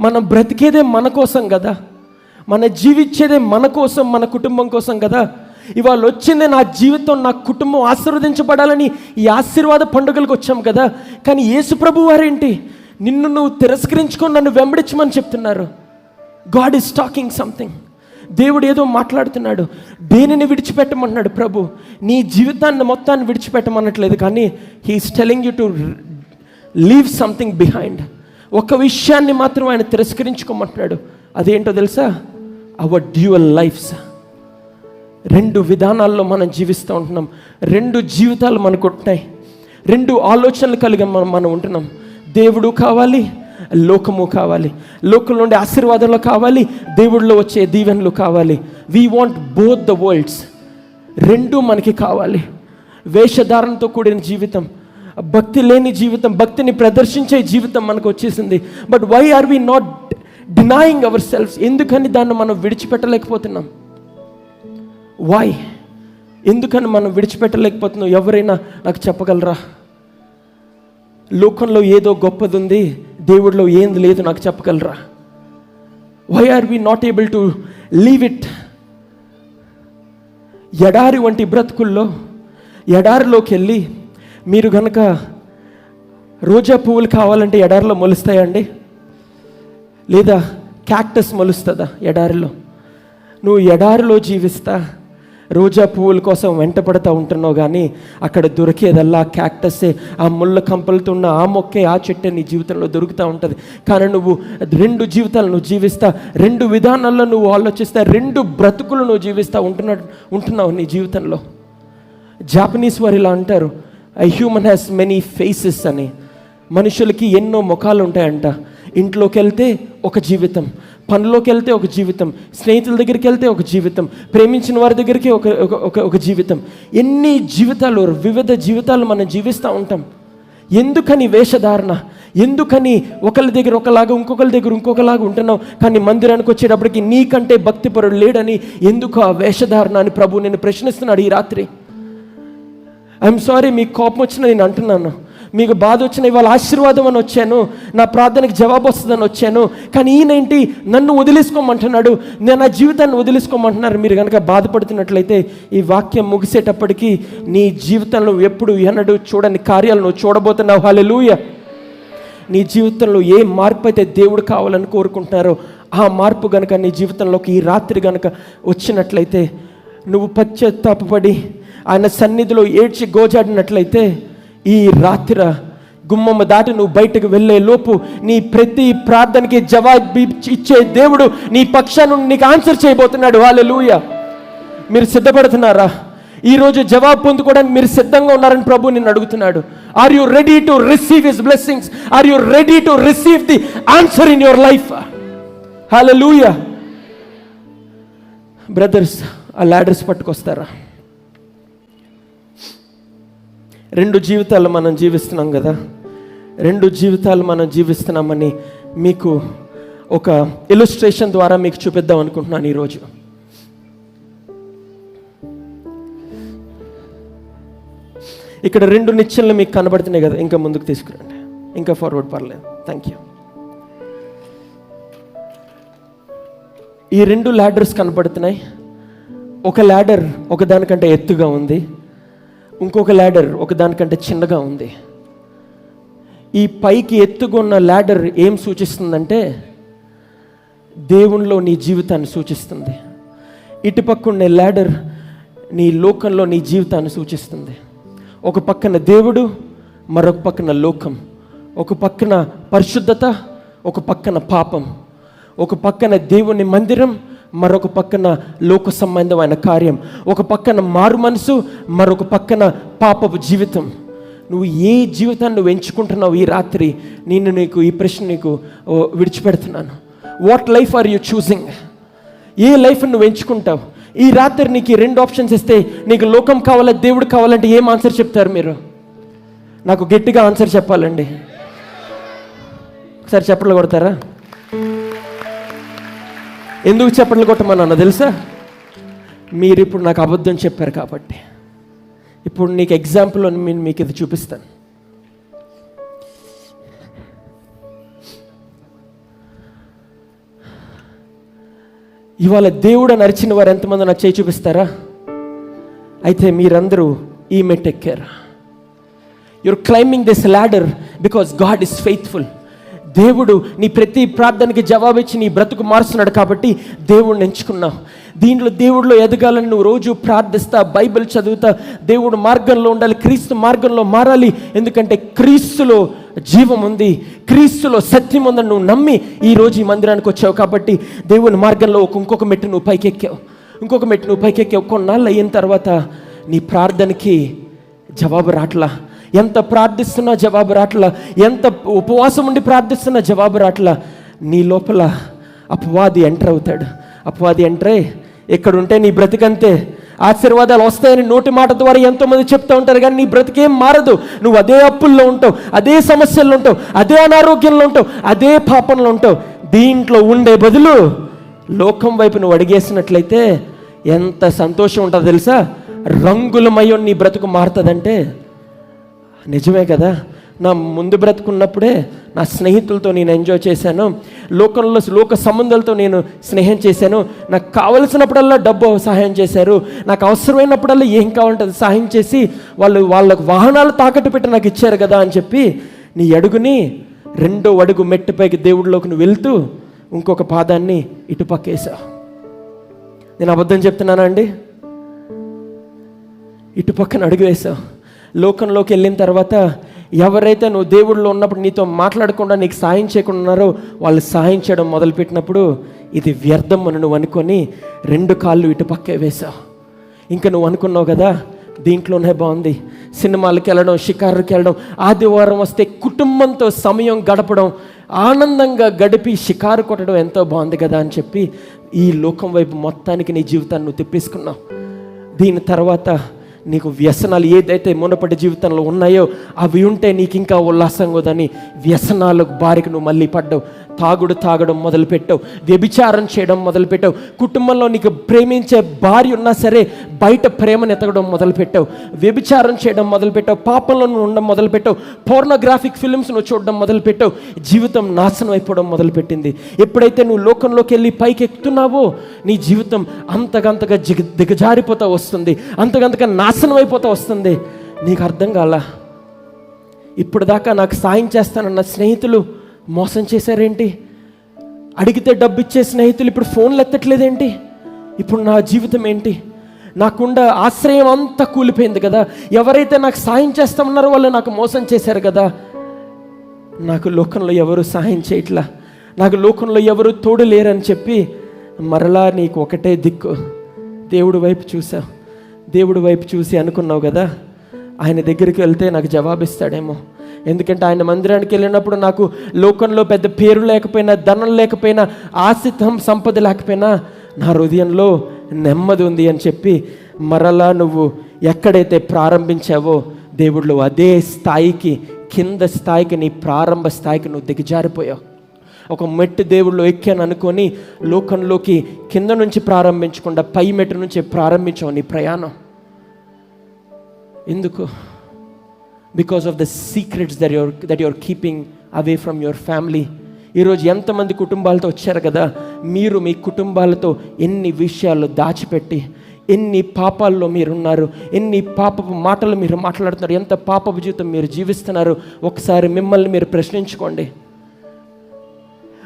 మనం బ్రతికేదే మన కోసం కదా. మన జీవించేదే మన కోసం మన కుటుంబం కోసం కదా. ఇవాళ వచ్చిందే నా జీవితం నా కుటుంబం ఆశీర్వదించబడాలని ఈ ఆశీర్వాద పండుగలకు వచ్చాం కదా. కానీ యేసుప్రభు వారేంటి? నిన్ను నువ్వు తిరస్కరించుకొని నన్ను వెంబడించమని చెప్తున్నారు. God is talking something. దేవుడు ఏదో మాట్లాడుతున్నాడు. దేనిని విడిచిపెట్టమన్నాడు ప్రభు? నీ జీవితాన్ని మొత్తాన్ని విడిచిపెట్టమన్నట్లేదు కానీ he is telling you to leave something behind. ఒక విషయాన్ని మాత్రం ఆయన తిరస్కరించుకోమంటున్నాడు. అదేంటో తెలుసా? అవర్ డ్యూయల్ లైఫ్స్ రెండు విధానాల్లో మనం జీవిస్తూ ఉంటున్నాం. రెండు జీవితాలు మనకు ఉంటున్నాయి. రెండు ఆలోచనలు కలిగి మనం మనం ఉంటున్నాం. దేవుడు కావాలి లోకము కావాలి. లోకంలో ఉండే ఆశీర్వాదాలు కావాలి దేవుడిలో వచ్చే దీవెనలు కావాలి. We want both the worlds రెండు మనకి కావాలి. వేషధారణతో కూడిన జీవితం. భక్తి లేని జీవితం భక్తిని ప్రదర్శించే జీవితం మనకు వచ్చేసింది. But why are we not denying our selves ఎందుకని దాన్ని మనం విడిచిపెట్టలేకపోతున్నాం? వై ఎందుకని మనం విడిచిపెట్టలేకపోతున్నాం? ఎవరైనా నాకు చెప్పగలరా? లోకంలో ఏదో గొప్పది ఉంది దేవుడిలో ఏంది లేదు నాకు చెప్పగలరా? Why are we not able to leave it ఎడారి వంటి బ్రతుకుల్లో ఎడారిలోకి వెళ్ళి మీరు కనుక రోజా పువ్వులు కావాలంటే ఎడారిలో మొలుస్తాయండి? లేదా క్యాక్టస్ మొలుస్తుందా ఎడారిలో? నువ్వు ఎడారిలో జీవిస్తా రోజా పువ్వుల కోసం వెంటపడతా ఉంటున్నావు కానీ అక్కడ దొరికేదల్లా క్యాక్టస్సే ఆ ముళ్ళ కంపలతో ఉన్న ఆ మొక్కే ఆ చెట్టే నీ జీవితంలో దొరుకుతూ ఉంటుంది. కానీ నువ్వు రెండు జీవితాలు నువ్వు జీవిస్తా రెండు విధానాల్లో నువ్వు ఆలోచిస్తా రెండు బ్రతుకులు నువ్వు జీవిస్తా ఉంటున్నా ఉంటున్నావు నీ జీవితంలో. జాపనీస్ వారు ఇలా అంటారు a human has many faces అని మనుషులకి ఎన్నో ముఖాలు ఉంటాయంట ఇంట్లోకి వెళ్తే ఒక జీవితం పనిలోకి వెళ్తే ఒక జీవితం స్నేహితుల దగ్గరికి వెళ్తే ఒక జీవితం ప్రేమించిన వారి దగ్గరికి ఒక ఒక- ఒక జీవితం. ఎన్ని జీవితాలు వివిధ జీవితాలు మనం జీవిస్తూ ఉంటాం. ఎందుకని వేషధారణ? ఎందుకని ఒకరి దగ్గర ఒకలాగా ఇంకొకరి దగ్గర ఇంకొకలాగా ఉంటున్నావు? కానీ మందిరానికి వచ్చేటప్పటికి నీకంటే భక్తిపరుడు లేడని ఎందుకు ఆ వేషధారణ అని ప్రభు నేను ప్రశ్నిస్తున్నాడు ఈ రాత్రి? ఐఎమ్ సారీ మీకు కోపం వచ్చిన నేను అంటున్నాను. మీకు బాధ వచ్చిన ఇవాళ ఆశీర్వాదం అని వచ్చాను. నా ప్రార్థనకి జవాబు వస్తుందని వచ్చాను. కానీ ఈయనేంటి నన్ను వదిలేసుకోమంటున్నాడు. నేను నా జీవితాన్ని వదిలేసుకోమంటున్నారు. మీరు కనుక బాధపడుతున్నట్లయితే ఈ వాక్యం ముగిసేటప్పటికీ నీ జీవితంలో ఎప్పుడు ఎన్నడూ చూడని కార్యాలు నువ్వు చూడబోతున్నావు. హాలెలూయ నీ జీవితంలో ఏ మార్పు అయితే దేవుడు కావాలని కోరుకుంటున్నారో ఆ మార్పు గనక నీ జీవితంలోకి ఈ రాత్రి గనక వచ్చినట్లయితే నువ్వు పశ్చాత్తాపడి ఆయన సన్నిధిలో ఏడ్చి గోజాడినట్లయితే ఈ రాత్రి గుమ్మమ్మ దాటి నువ్వు బయటకు వెళ్ళే లోపు నీ ప్రతి ప్రార్థనకి జవాబు ఇచ్చే దేవుడు నీ పక్షాన్ని నీకు ఆన్సర్ చేయబోతున్నాడు. వాళ్ళ మీరు సిద్ధపడుతున్నారా? ఈరోజు జవాబు పొందుకోవడానికి మీరు సిద్ధంగా ఉన్నారని ప్రభు నిన్ను అడుగుతున్నాడు. Are you ready to receive his blessings are you ready to receive the answer in your life hallelujah brothers ఆ లాడర్స్ పట్టుకొస్తారా? రెండు జీవితాలు మనం జీవిస్తున్నాం కదా. రెండు జీవితాలు మనం జీవిస్తున్నామని మీకు ఒక ఇలుస్ట్రేషన్ ద్వారా మీకు చూపిద్దాం అనుకుంటున్నాను ఈరోజు. ఇక్కడ రెండు నిత్యంలు మీకు కనబడుతున్నాయి కదా. ఇంకా ముందుకు తీసుకురండి. ఇంకా ఫార్వర్డ్ పర్లేదు. థ్యాంక్ యూ ఈ రెండు ల్యాడర్స్ కనపడుతున్నాయి ఒక ల్యాడర్ ఒకదానికంటే ఎత్తుగా ఉంది. ఇంకొక ల్యాడర్ ఒకదానికంటే చిన్నగా ఉంది. ఈ పైకి ఎత్తుకున్న ల్యాడర్ ఏం సూచిస్తుందంటే దేవునిలో నీ జీవితాన్ని సూచిస్తుంది. ఇటుపక్క ల్యాడర్ నీ లోకంలో నీ జీవితాన్ని సూచిస్తుంది. ఒక పక్కన దేవుడు మరొక పక్కన లోకం. ఒక పక్కన పరిశుద్ధత ఒక పక్కన పాపం. ఒక పక్కన దేవుని మందిరం మరొక పక్కన లోక సంబంధమైన కార్యం. ఒక పక్కన మారు మనసు మరొక పక్కన పాపపు జీవితం. నువ్వు ఏ జీవితాన్ని నువ్వు ఎంచుకుంటున్నావు ఈ రాత్రి? నేను నీకు ఈ ప్రశ్న నీకు ఓ, విడిచిపెడుతున్నాను. What life are you choosing A life నువ్వు ఎంచుకుంటావు? ఈ రాత్రి నీకు రెండు ఆప్షన్స్ ఇస్తే నీకు లోకం కావాలా దేవుడు కావాలంటే ఏం ఆన్సర్ చెప్తారు మీరు? నాకు గట్టిగా ఆన్సర్ చెప్పాలండి. ఒకసారి చెప్పలు కొడతారా? ఎందుకు చెప్పట్లు కొట్టమన్నా తెలుసా? మీరు ఇప్పుడు నాకు అబద్ధం చెప్పారు కాబట్టి. ఇప్పుడు నీకు ఎగ్జాంపుల్ అని నేను మీకు ఇది చూపిస్తాను. ఇవాళ దేవుడు నరిచిన వారు ఎంతమంది నా చేయి చూపిస్తారా? అయితే మీరందరూ ఈ మెట్ ఎక్కారు you're climbing this ladder because God is faithful దేవుడు నీ ప్రతి ప్రార్థనకి జవాబిచ్చి నీ బ్రతుకు మారుస్తున్నాడు కాబట్టి దేవుడిని ఎంచుకున్నావు దీంట్లో దేవుడిలో ఎదగాలని నువ్వు రోజు ప్రార్థిస్తా బైబిల్ చదువుతా దేవుడు మార్గంలో ఉండాలి క్రీస్తు మార్గంలో మారాలి. ఎందుకంటే క్రీస్తులో జీవం ఉంది క్రీస్తులో సత్యం ఉందని నువ్వు నమ్మి ఈ రోజు ఈ మందిరానికి వచ్చావు కాబట్టి దేవుని మార్గంలో ఒక ఇంకొక మెట్టు నువ్వు పైకెక్కావు. ఇంకొక మెట్టు నువ్వు పైకెక్కావు. కొన్నాళ్ళు అయిన తర్వాత నీ ప్రార్థనకి జవాబు రాట్లా. ఎంత ప్రార్థిస్తున్నా జవాబు రాట్లా? ఎంత ఉపవాసం ఉండి ప్రార్థిస్తున్నా జవాబు రాట్లా? నీ లోపల అపవాది ఎంటర్ అవుతాడు. అపవాది ఎంటరే ఎక్కడుంటే నీ బ్రతికంతే. ఆశీర్వాదాలు వస్తాయని నోటి మాట ద్వారా ఎంతోమంది చెప్తూ ఉంటారు కానీ నీ బ్రతికేం మారదు. నువ్వు అదే అప్పుల్లో ఉంటావు అదే సమస్యల్లో ఉంటావు అదే అనారోగ్యంలో ఉంటావు అదే పాపంలో ఉంటావు. దీంట్లో ఉండే బదులు లోకం వైపు నువ్వు అడిగేసినట్లయితే ఎంత సంతోషం ఉంటుందో తెలుసా? రంగులమయం నీ బ్రతుకు మారుతుందంటే నిజమే కదా? నా ముందు బ్రతుకున్నప్పుడే నా స్నేహితులతో నేను ఎంజాయ్ చేశాను. లోకంలో లోక సంబంధాలతో నేను స్నేహం చేశాను. నాకు కావలసినప్పుడల్లా డబ్బు సహాయం చేశారు. నాకు అవసరమైనప్పుడల్లా ఏం కావాలంటే అది సహాయం చేసి వాళ్ళు వాళ్ళకు వాహనాలు తాకట్టు పెట్టి నాకు ఇచ్చారు కదా అని చెప్పి నీ అడుగుని రెండో అడుగు మెట్టుపైకి దేవుడిలోకి నువ్వు వెళ్తూ ఇంకొక పాదాన్ని ఇటుపక్కేసావు నేను అబద్ధం చెప్తున్నానా అండి? ఇటు పక్కన అడుగు వేసావు లోకంలోకి వెళ్ళిన తర్వాత ఎవరైతే నువ్వు దేవుడిలో ఉన్నప్పుడు నీతో మాట్లాడకుండా నీకు సాయం చేయకుండా ఉన్నారో వాళ్ళు సాయం చేయడం మొదలుపెట్టినప్పుడు ఇది వ్యర్థం అని నువ్వు అనుకొని రెండు కాళ్ళు ఇటు పక్కే వేసావు ఇంకా నువ్వు అనుకున్నావు కదా దీంట్లోనే బాగుంది. సినిమాలకు వెళ్ళడం షికారుకి వెళ్ళడం ఆదివారం వస్తే కుటుంబంతో సమయం గడపడం ఆనందంగా గడిపి షికారు కొట్టడం ఎంతో బాగుంది కదా అని చెప్పి ఈ లోకం వైపు మొత్తానికి నీ జీవితాన్ని నువ్వు తిప్పేసుకున్నావు. దీని తర్వాత నీకు వ్యసనాలు ఏదైతే మునపటి జీవితంలో ఉన్నాయో అవి ఉంటే నీకు ఇంకా ఉల్లాసంగా ఉందని వ్యసనాలకు బారికి నువ్వు మళ్ళీ పడ్డావు. తాగుడు తాగడం మొదలుపెట్టావు. వ్యభిచారం చేయడం మొదలుపెట్టావు. కుటుంబంలో నీకు ప్రేమించే భార్య ఉన్నా సరే బయట ప్రేమను ఎతకడం మొదలుపెట్టావు. వ్యభిచారం చేయడం మొదలుపెట్టావు. పాపంలో నువ్వు ఉండడం మొదలుపెట్టావు. పోర్నోగ్రాఫిక్ ఫిల్మ్స్ నువ్వు చూడడం మొదలుపెట్టావు. జీవితం నాశనం అయిపోవడం మొదలుపెట్టింది. ఎప్పుడైతే నువ్వు లోకంలోకి వెళ్ళి పైకి ఎక్కుతున్నావో నీ జీవితం అంతకంతగా జిగ దిగజారిపోతా వస్తుంది. అంతకంతగా నాశనం అయిపోతా వస్తుంది. నీకు అర్థం కాలా? ఇప్పుడు దాకా నాకు సాయం చేస్తానన్న స్నేహితులు మోసం చేశారేంటి? అడిగితే డబ్బు ఇచ్చే స్నేహితులు ఇప్పుడు ఫోన్లు ఎత్తట్లేదేంటి? ఇప్పుడు నా జీవితం ఏంటి? నాకుండ ఆశ్రయం అంతా కూలిపోయింది కదా. ఎవరైతే నాకు సాయం చేస్తామన్నారో వాళ్ళు నాకు మోసం చేశారు కదా. నాకు లోకంలో ఎవరు సహాయం చేయట్లా? నాకు లోకంలో ఎవరు తోడు లేరని చెప్పి మరలా నీకు ఒకటే దిక్కు. దేవుడి వైపు చూసావు దేవుడి వైపు చూసి అనుకున్నావు కదా. ఆయన దగ్గరికి వెళ్తే నాకు జవాబిస్తాడేమో. ఎందుకంటే ఆయన మందిరానికి వెళ్ళినప్పుడు నాకు లోకంలో పెద్ద పేరు లేకపోయినా ధనం లేకపోయినా ఆశితం సంపద లేకపోయినా నా హృదయంలో నెమ్మది ఉంది అని చెప్పి మరలా నువ్వు ఎక్కడైతే ప్రారంభించావో దేవుళ్ళు అదే స్థాయికి కింద స్థాయికి నీ ప్రారంభ స్థాయికి నువ్వు దిగజారిపోయావు. ఒక మెట్టు దేవుళ్ళు ఎక్కాను అనుకొని లోకంలోకి కింద నుంచి ప్రారంభించకుండా పై మెట్టు నుంచి ప్రారంభించావు నీ ప్రయాణం. ఎందుకు? Because of the secrets that you're that you're keeping away from your family ఈరోజు ఎంతమంది కుటుంబాలతో వచ్చారు కదా? మీరు మీ కుటుంబాలతో ఎన్ని విషయాలు దాచిపెట్టి ఎన్ని పాపాల్లో మీరున్నారు ఎన్ని పాపపు మాటలు మీరు మాట్లాడుతున్నారు ఎంత పాపపు జీవితం మీరు జీవిస్తున్నారు? ఒకసారి మిమ్మల్ని మీరు ప్రశ్నించుకోండి.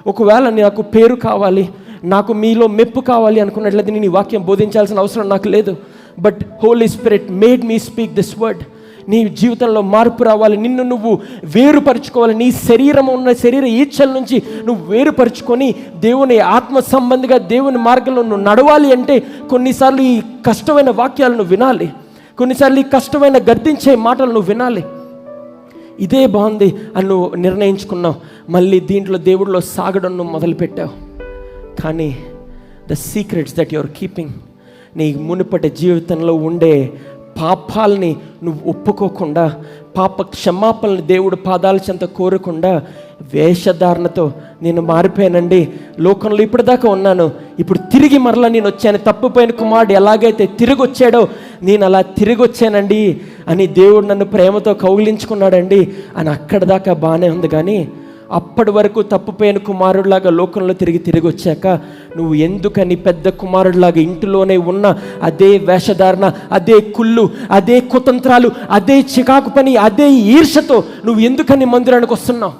ఒకవేళ నాకు పేరు కావాలి నాకు మీలో మెప్పు కావాలి అనుకున్నట్లయితే నేను ఈ వాక్యం బోధించాల్సిన అవసరం నాకు లేదు. But Holy Spirit made me speak this word నీ జీవితంలో మార్పు రావాలి. నిన్ను నువ్వు వేరుపరుచుకోవాలి. నీ శరీరం ఉన్న శరీర ఈచ్ఛల నుంచి నువ్వు వేరుపరుచుకొని దేవుని ఆత్మ సంబంధిగా దేవుని మార్గంలో నువ్వు నడవాలి అంటే కొన్నిసార్లు ఈ కష్టమైన వాక్యాలను వినాలి. కొన్నిసార్లు ఈ కష్టమైన గర్దించే మాటలు నువ్వు వినాలి. ఇదే బాగుంది అని నువ్వు నిర్ణయించుకున్నావు. మళ్ళీ దీంట్లో దేవుడిలో సాగడం నువ్వు మొదలుపెట్టావు. కానీ the secrets that you're keeping నీ మునుపటి జీవితంలో ఉండే పాపాలని నువ్వు ఒప్పుకోకుండా పాప క్షమాపణని దేవుడు పాదాల చెంత కోరకుండా వేషధారణతో నేను మారిపోయానండి. లోకంలో ఇప్పటిదాకా ఉన్నాను. ఇప్పుడు తిరిగి మరలా నేను వచ్చాను. తప్పుపోయిన కుమారుడు ఎలాగైతే తిరిగి వచ్చాడో నేను అలా తిరిగి వచ్చానండి అని దేవుడు నన్ను ప్రేమతో కౌగిలించుకున్నాడండి. అని అక్కడ దాకా బాగానే ఉంది. కానీ అప్పటి వరకు తప్పుపోయిన కుమారుడిలాగా లోకంలో తిరిగి తిరిగి వచ్చాక నువ్వు ఎందుకని పెద్ద కుమారుడిలాగా ఇంటిలోనే ఉన్న అదే వేషధారణ అదే కుళ్ళు అదే కుతంత్రాలు అదే చికాకు పని అదే ఈర్షతో నువ్వు ఎందుకని మందిరానికి వస్తున్నావు?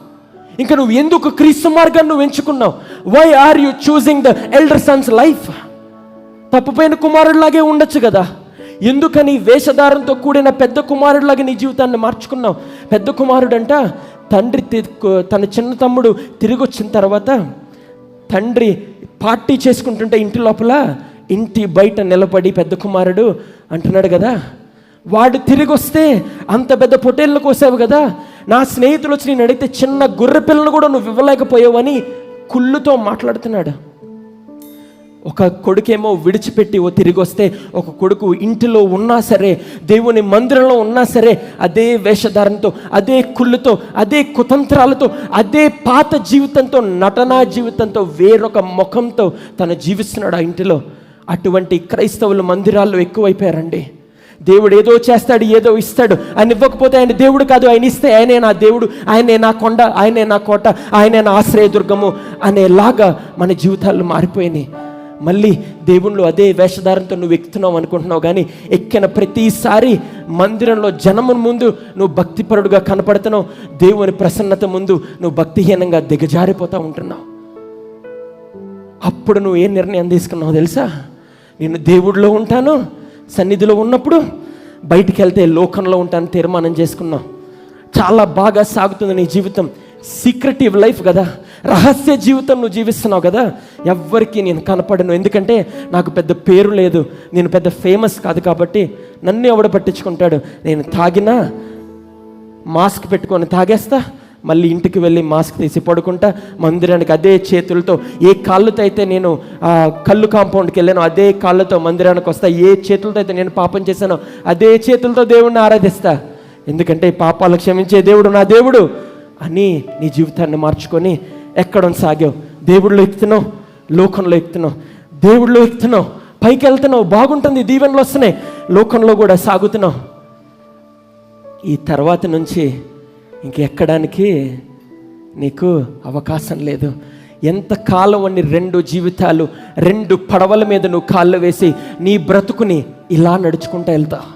ఇంకా నువ్వు ఎందుకు క్రీస్తు మార్గాన్ని నువ్వు ఎంచుకున్నావు? Why are you choosing the elder son's life తప్పుపోయిన కుమారుడిలాగే ఉండొచ్చు కదా. ఎందుకని వేషధారంతో కూడిన పెద్ద కుమారుడిలాగా నీ జీవితాన్ని మార్చుకున్నావు? పెద్ద కుమారుడంట తండ్రి తి- తన చిన్న తమ్ముడు తిరిగి వచ్చిన తర్వాత తండ్రి పార్టీ చేసుకుంటుంటే ఇంటి లోపల ఇంటి బయట నిలబడి పెద్ద కుమారుడు అంటున్నాడు కదా. వాడు తిరిగి వస్తే అంత పెద్ద పొటేళ్ళను కోసావు కదా. నా స్నేహితులు వచ్చి నేను అడిగితే చిన్న గొర్రె పిల్లను కూడా నువ్వు ఇవ్వలేకపోయావని కుళ్ళుతో మాట్లాడుతున్నాడు. ఒక కొడుకేమో విడిచిపెట్టి ఓ తిరిగి వస్తే ఒక కొడుకు ఇంటిలో ఉన్నా సరే దేవుని మందిరంలో ఉన్నా సరే అదే వేషధారంతో అదే కుళ్ళుతో అదే కుతంత్రాలతో అదే పాత జీవితంతో నటనా జీవితంతో వేరొక ముఖంతో తను జీవిస్తున్నాడు ఆ ఇంటిలో. అటువంటి క్రైస్తవులు మందిరాల్లో ఎక్కువైపోయారండి. దేవుడు ఏదో చేస్తాడు ఏదో ఇస్తాడు ఆయన ఇవ్వకపోతే ఆయన దేవుడు కాదు ఆయన ఇస్తే ఆయనే నా దేవుడు ఆయనే నా కొండ ఆయనే నా కోట ఆయనే నా ఆశ్రయదుర్గము అనేలాగా మన జీవితాలు మారిపోయినాయి. మళ్ళీ దేవుళ్ళు అదే వేషధారంతో నువ్వు ఎక్కుతున్నావు అనుకుంటున్నావు కానీ ఎక్కిన ప్రతిసారి మందిరంలో జనమును ముందు నువ్వు భక్తిపరుడుగా కనపడుతున్నావు. దేవుని ప్రసన్నత ముందు నువ్వు భక్తిహీనంగా దిగజారిపోతూ ఉంటున్నావు. అప్పుడు నువ్వు ఏ నిర్ణయం తీసుకున్నావు తెలుసా? నేను దేవుడిలో ఉంటాను సన్నిధిలో ఉన్నప్పుడు బయటికి వెళ్తే లోకంలో ఉంటాను తీర్మానం చేసుకున్నావు. చాలా బాగా సాగుతుంది నీ జీవితం. సీక్రెటివ్ లైఫ్ కదా. రహస్య జీవితం నువ్వు జీవిస్తున్నావు కదా ఎవ్వరికి నేను కనపడను. ఎందుకంటే నాకు పెద్ద పేరు లేదు నేను పెద్ద ఫేమస్ కాదు కాబట్టి నన్ను ఎవడు పట్టించుకుంటాడు? నేను తాగినా మాస్క్ పెట్టుకొని తాగేస్తా మళ్ళీ ఇంటికి వెళ్ళి మాస్క్ తీసి పడుకుంటా మందిరానికి అదే చేతులతో ఏ కాళ్ళతో అయితే నేను కళ్ళు కాంపౌండ్కి వెళ్ళాను అదే కాళ్ళతో మందిరానికి వస్తా ఏ చేతులతో అయితే నేను పాపం చేశానో అదే చేతులతో దేవుణ్ణి ఆరాధిస్తా. ఎందుకంటే పాపాలు క్షమించే దేవుడు నా దేవుడు అని నీ జీవితాన్ని మార్చుకొని ఎక్కడం సాగావు? దేవుడిలో ఎక్కుతున్నావు లోకంలో ఎక్కుతున్నావు. దేవుడిలో ఎక్కుతున్నావు పైకి వెళ్తున్నావు బాగుంటుంది దీవెనలు వస్తున్నాయి లోకంలో కూడా సాగుతున్నావు. ఈ తర్వాత నుంచి ఇంకెక్కడానికి నీకు అవకాశం లేదు. ఎంతకాలం అని రెండు జీవితాలు రెండు పడవల మీద నువ్వు కాళ్ళు వేసి నీ బ్రతుకుని ఇలా నడుచుకుంటూ వెళ్తావు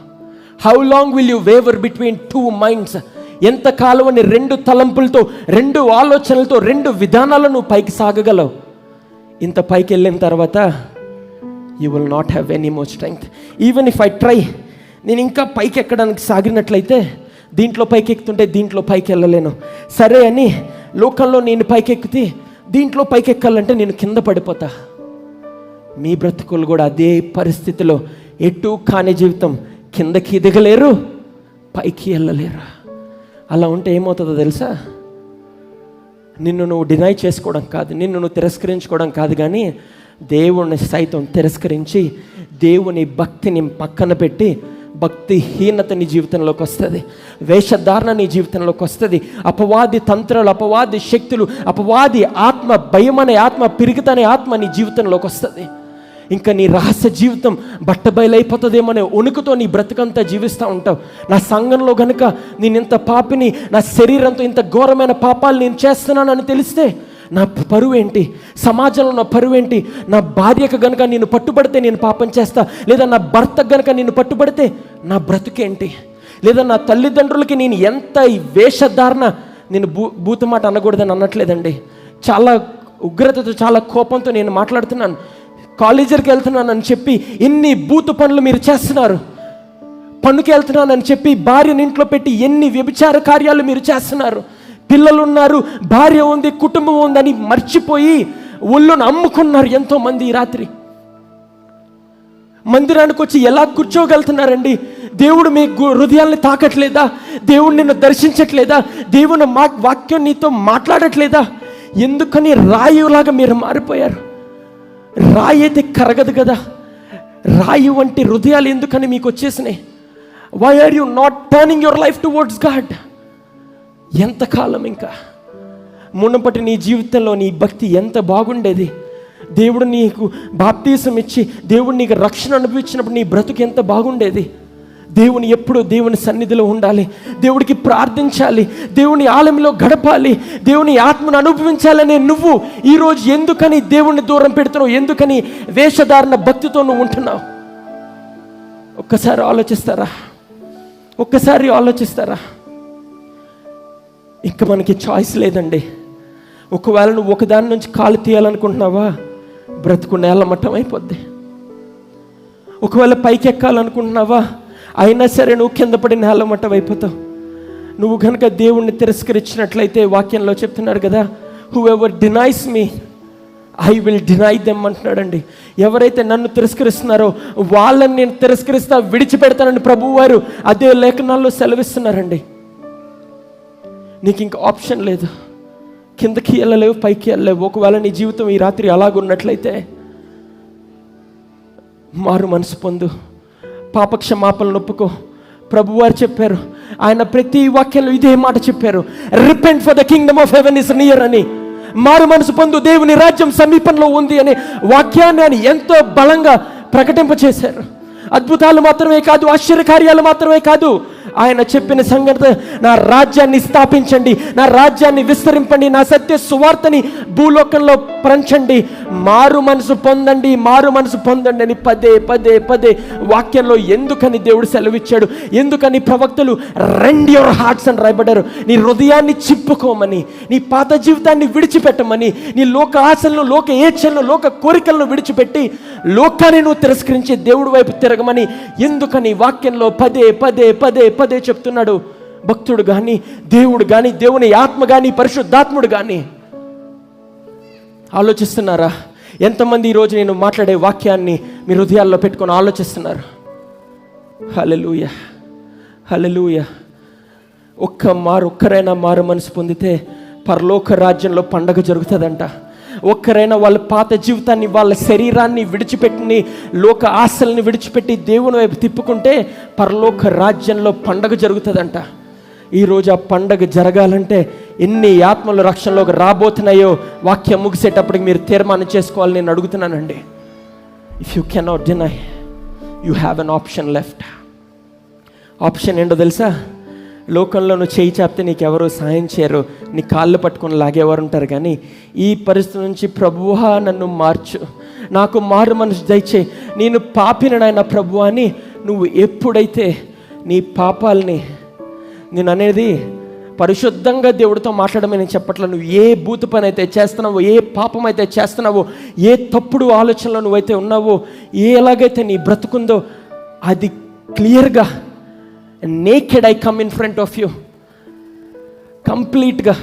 how long will you waver between two minds ఎంతకాలం అని రెండు తలంపులతో రెండు ఆలోచనలతో రెండు విధానాలు నువ్వు పైకి సాగగలవు. ఇంత పైకి వెళ్ళిన తర్వాత you will not have any more strength even if I try నేను ఇంకా పైకి ఎక్కడానికి సాగినట్లయితే దీంట్లో పైకి ఎక్కుతుంటే దీంట్లో పైకి వెళ్ళలేను. సరే అని లోకంలో నేను పైకి ఎక్కితే దీంట్లో పైకి ఎక్కాలంటే నేను కింద పడిపోతా. మీ బ్రతుకులు కూడా అదే పరిస్థితిలో ఎటు కాని జీవితం కిందకి దిగలేరు పైకి వెళ్ళలేరు. అలా ఉంటే ఏమవుతుందో తెలుసా? నిన్ను నువ్వు డినై చేసుకోవడం కాదు నిన్ను నువ్వు తిరస్కరించుకోవడం కాదు కానీ దేవుణ్ణి సైతం తిరస్కరించి దేవుని భక్తిని పక్కన పెట్టి భక్తిహీనత నీ జీవితంలోకి వస్తుంది వేషధారణ నీ జీవితంలోకి వస్తుంది అపవాది తంత్రాలు అపవాది శక్తులు అపవాది ఆత్మ భయం అనే ఆత్మ పిరిగితనే ఆత్మ నీ జీవితంలోకి వస్తుంది. ఇంకా నీ రహస్య జీవితం బట్టబయలైపోతుందేమనే వణుకుతో నీ బ్రతుకంతా జీవిస్తూ ఉంటావు. నా సంఘంలో గనుక నేను ఇంత పాపిని నా శరీరంతో ఇంత ఘోరమైన పాపాలు నేను చేస్తున్నానని తెలిస్తే నా పరువు ఏంటి? సమాజంలో నా పరువు ఏంటి? నా భార్యకు గనుక నేను పట్టుబడితే నేను పాపం చేస్తా లేదా నా భర్తకు గనుక నేను పట్టుబడితే నా బ్రతుకేంటి? లేదా నా తల్లిదండ్రులకి నేను ఎంత ఈ వేషధారణ నేను భూ భూత మాట అనకూడదని అనట్లేదండి. చాలా ఉగ్రతతో చాలా కోపంతో నేను మాట్లాడుతున్నాను. కాలేజీకి వెళ్తున్నానని చెప్పి ఎన్ని బూతు పనులు మీరు చేస్తున్నారు? పనుకి వెళ్తున్నానని చెప్పి భార్యని ఇంట్లో పెట్టి ఎన్ని వ్యభిచార కార్యాలు మీరు చేస్తున్నారు? పిల్లలు ఉన్నారు భార్య ఉంది కుటుంబం ఉందని మర్చిపోయి ఒళ్ళును అమ్ముకున్నారు ఎంతో మంది ఈ రాత్రి. మందిరానికి వచ్చి ఎలా కూర్చోగలుగుతున్నారండి? దేవుడు మీ హృదయాల్ని తాకట్లేదా? దేవుడు నిన్ను దర్శించట్లేదా? దేవుని మా వాక్యం నీతో మాట్లాడట్లేదా? ఎందుకని రాయులాగా మీరు మారిపోయారు? రాయి అయితే కరగదు కదా. రాయి వంటి హృదయాలు ఎందుకని మీకు వచ్చేసినాయి? Why are you not turning your life towards God ఎంతకాలం ఇంకా? మునపటి నీ జీవితంలో నీ భక్తి ఎంత బాగుండేది? దేవుడు నీకు బాప్తీసం ఇచ్చి దేవుడు నీకు రక్షణ అనిపించినప్పుడు నీ బ్రతుకు ఎంత బాగుండేది? దేవుని ఎప్పుడు దేవుని సన్నిధిలో ఉండాలి. దేవుడికి ప్రార్థించాలి. దేవుని ఆలయంలో గడపాలి. దేవుని ఆత్మను అనుభవించాలనే నువ్వు ఈరోజు ఎందుకని దేవుణ్ణి దూరం పెడుతున్నావు? ఎందుకని వేషధారణ భక్తితో నువ్వు ఉంటున్నావు? ఒక్కసారి ఆలోచిస్తారా? ఒక్కసారి ఆలోచిస్తారా? ఇంకా మనకి చాయిస్ లేదండి. ఒకవేళ నువ్వు ఒకదాని నుంచి కాలు తీయాలనుకుంటున్నావా? బ్రతుకు నేల మట్టం అయిపోద్ది ఒకవేళ పైకి ఎక్కాలనుకుంటున్నావా అయినా సరే నువ్వు కింద పడి నేల నువ్వు కనుక దేవుణ్ణి తిరస్కరించినట్లయితే వాక్యంలో చెప్తున్నారు కదా whoever denies me I will deny them అంటున్నాడండి. ఎవరైతే నన్ను తిరస్కరిస్తున్నారో వాళ్ళని నేను తిరస్కరిస్తా విడిచిపెడతానని ప్రభువు వారు అదే లేఖనాల్లో సెలవిస్తున్నారండి. నీకు ఇంకా ఆప్షన్ లేదు. కిందకి వెళ్ళలేవు పైకి వెళ్ళలేవు. ఒకవేళ నీ జీవితం ఈ రాత్రి అలాగున్నట్లయితే మారు మనసు పొందు. పాపక్షమాపణలు ఒప్పుకో ప్రభువారు చెప్పారు ఆయన ప్రతి వాక్యంలో ఇదే మాట చెప్పారు repent for the kingdom of heaven is near అని. మారు మనసు పొందు దేవుని రాజ్యం సమీపంలో ఉంది అనే వాక్యాన్ని ఆయన ఎంతో బలంగా ప్రకటింపచేశారు. అద్భుతాలు మాత్రమే కాదు ఆశ్చర్యకార్యాలు మాత్రమే కాదు ఆయన చెప్పిన సంగతి నా రాజ్యాన్ని స్థాపించండి నా రాజ్యాన్ని విస్తరింపండి నా సత్య సువార్తని భూలోకంలో పంచండి. మారు మనసు పొందండి మారు మనసు పొందండి అని పదే పదే పదే వాక్యంలో ఎందుకని దేవుడు సెలవిచ్చాడు? ఎందుకని ప్రవక్తలు రెండ్ యువర్ హార్ట్స్ అని రాయబడ్డారు నీ హృదయాన్ని చిప్పుకోమని నీ పాత జీవితాన్ని విడిచిపెట్టమని నీ లోక ఆశలను లోక ఏచ్ఛలను లోక కోరికలను విడిచిపెట్టి లోకాన్ని నువ్వు తిరస్కరించి దేవుడి వైపు తిరగమని ఎందుకని వాక్యంలో పదే పదే పదే పదే చెప్తున్నాడు భక్తుడు కానీ దేవుడు కానీ దేవుని ఆత్మ కానీ పరిశుద్ధాత్ముడు కానీ ఆలోచిస్తున్నారా? ఎంతమంది ఈరోజు నేను మాట్లాడే వాక్యాన్ని మీ హృదయాల్లో పెట్టుకొని ఆలోచిస్తున్నారు? హలలుయ హలలుయ ఒక్క మారు ఒక్కరైనా మారు మనసు పొందితే పరలోక రాజ్యంలో పండగ జరుగుతుందంట. ఒక్కరైనా వాళ్ళ పాత జీవితాన్ని వాళ్ళ శరీరాన్ని విడిచిపెట్టి లోక ఆశల్ని విడిచిపెట్టి దేవుని వైపు తిప్పుకుంటే పరలోక రాజ్యంలో పండగ జరుగుతుందంట. ఈరోజు ఆ పండగ జరగాలంటే ఎన్ని ఆత్మలు రక్షణలోకి రాబోతున్నాయో వాక్యం ముగిసేటప్పటికి మీరు తీర్మానం చేసుకోవాలని నేను అడుగుతున్నానండి. If you cannot deny you have an option left option ఏంటో తెలుసా? లోకంలో నువ్వు చేయి చాపితే నీకు ఎవరు సాయం చేయరు. నీ కాళ్ళు పట్టుకొని లాగేవారు ఉంటారు కానీ ఈ పరిస్థితి నుంచి ప్రభువా నన్ను మార్చు. నాకు మారు మనసు దయచేయి నేను పాపిన నాయన ప్రభు అని నువ్వు ఎప్పుడైతే నీ పాపాలని నేను అనేది పరిశుద్ధంగా దేవుడితో మాట్లాడమని నేను చెప్పట్లా నువ్వు ఏ భూత పని అయితే చేస్తున్నావో ఏ పాపం అయితే చేస్తున్నావో ఏ తప్పుడు ఆలోచనలో నువ్వైతే ఉన్నావో ఏ ఎలాగైతే నీ బ్రతుకుందో అది క్లియర్గా naked I come in front of you కంప్లీట్గా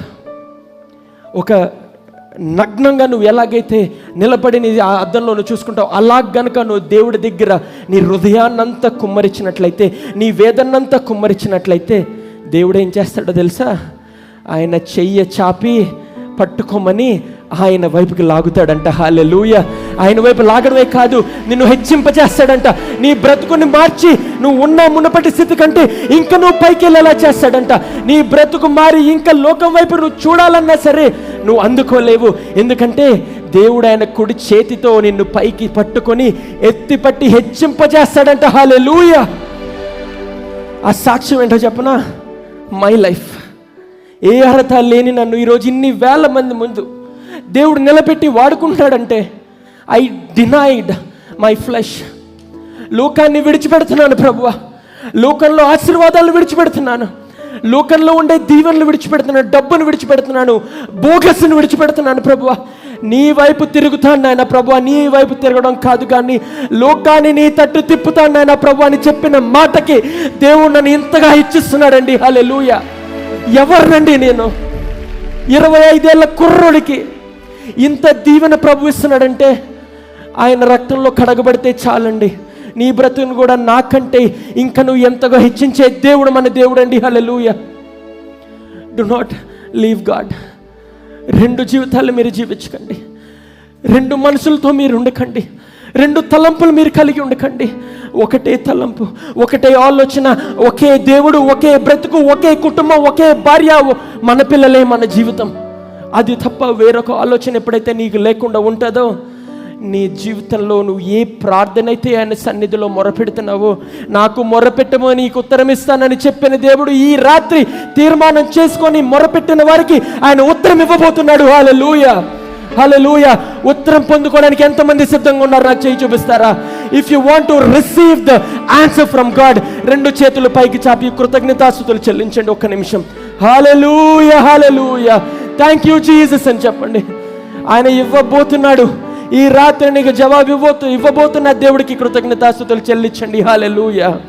ఒక నగ్నంగా నువ్వు ఎలాగైతే నిలబడి నీ ఆ అద్దంలో నువ్వు చూసుకుంటావు అలా గనుక నువ్వు దేవుడి దగ్గర నీ హృదయాన్నంతా కుమ్మరించినట్లయితే నీ వేదన్నంతా కుమ్మరించినట్లయితే దేవుడు ఏం చేస్తాడో తెలుసా? ఆయన చెయ్య చాపి పట్టుకోమని ఆయన వైపుకి లాగుతాడంట. హాలెలూయ ఆయన వైపు లాగడమే కాదు నిన్ను హెచ్చింపజేస్తాడంట. నీ బ్రతుకుని మార్చి నువ్వు ఉన్న మునపటి స్థితి కంటే ఇంకా నువ్వు పైకి వెళ్ళేలా చేస్తాడంట. నీ బ్రతుకు మారి ఇంకా లోకం వైపు నువ్వు చూడాలన్నా సరే నువ్వు అందుకోలేవు. ఎందుకంటే దేవుడు ఆయన కుడి చేతితో నిన్ను పైకి పట్టుకొని ఎత్తి పట్టి హెచ్చింపజేస్తాడంట. హాలెలూయ ఆ సాక్ష్యం ఏంటో చెప్పనా? మై లైఫ్ ఏ అర్హత లేని నన్ను ఈరోజు ఇన్ని వేల మంది ముందు దేవుడు నిలబెట్టి వాడుకుంటాడంటే ఐ డినైడ్ మై ఫ్లెష్ లోకాన్ని విడిచిపెడుతున్నాను ప్రభువ. లోకంలో ఆశీర్వాదాలు విడిచిపెడుతున్నాను. లోకంలో ఉండే దీవెనలు విడిచిపెడుతున్నాను డబ్బును విడిచిపెడుతున్నాను బోగస్ను విడిచిపెడుతున్నాను ప్రభువ. నీ వైపు తిరుగుతాను నాయన ప్రభు నీ వైపు తిరగడం కాదు కానీ లోకాన్ని నీ తట్టు తిప్పుతాను నాయన ప్రభు అని చెప్పిన మాటకి దేవుడు నన్ను ఇంతగా ఇచ్చిస్తున్నాడండి హలెలూయ ఎవరినండి నేను? ఇరవై ఐదేళ్ళ కుర్రుడికి ఇంత దీవెన ప్రభు ఇస్తున్నాడంటే ఆయన రక్తంలో కడగబడితే చాలండి. నీ బ్రతుకును కూడా నాకంటే ఇంకా నువ్వు ఎంతగా హెచ్చించే దేవుడు మన దేవుడు అండి hallelujah do not leave God రెండు జీవితాలు మీరు జీవించకండి. రెండు మనుషులతో మీరు ఉండకండి. రెండు తలంపులు మీరు కలిగి ఉండకండి. ఒకటే తలంపు ఒకటే ఆలోచన ఒకే దేవుడు ఒకే బ్రతుకు ఒకే కుటుంబం ఒకే భార్య మన పిల్లలే మన జీవితం. అది తప్ప వేరొక ఆలోచన ఎప్పుడైతే నీకు లేకుండా ఉంటుందో నీ జీవితంలో నువ్వు ఏ ప్రార్థన అయితే ఆయన సన్నిధిలో మొరపెడుతున్నావో నాకు మొరపెట్టమో నీకు ఉత్తరం ఇస్తానని చెప్పిన దేవుడు ఈ రాత్రి తీర్మానం చేసుకొని మొరపెట్టిన వారికి ఆయన ఉత్తరం ఇవ్వబోతున్నాడు. వాళ్ళ లూయ హలో లూయ ఉత్తరం పొందుకోవడానికి ఎంతమంది సిద్ధంగా ఉన్నారు? నాకు చేయి చూపిస్తారా? If you want to receive the answer from God రెండు చేతులు పైకి చాపి కృతజ్ఞతాస్తుతులు చెల్లించండి ఒక్క నిమిషం. Hallelujah hallelujah thank you Jesus అని చెప్పండి. ఆయన ఇవ్వబోతున్నాడు. ఈ రాత్రి నీకు జవాబు ఇవ్వబోతు ఇవ్వబోతున్న దేవుడికి కృతజ్ఞతాస్తుతులు చెల్లించండి. హాలెలూయా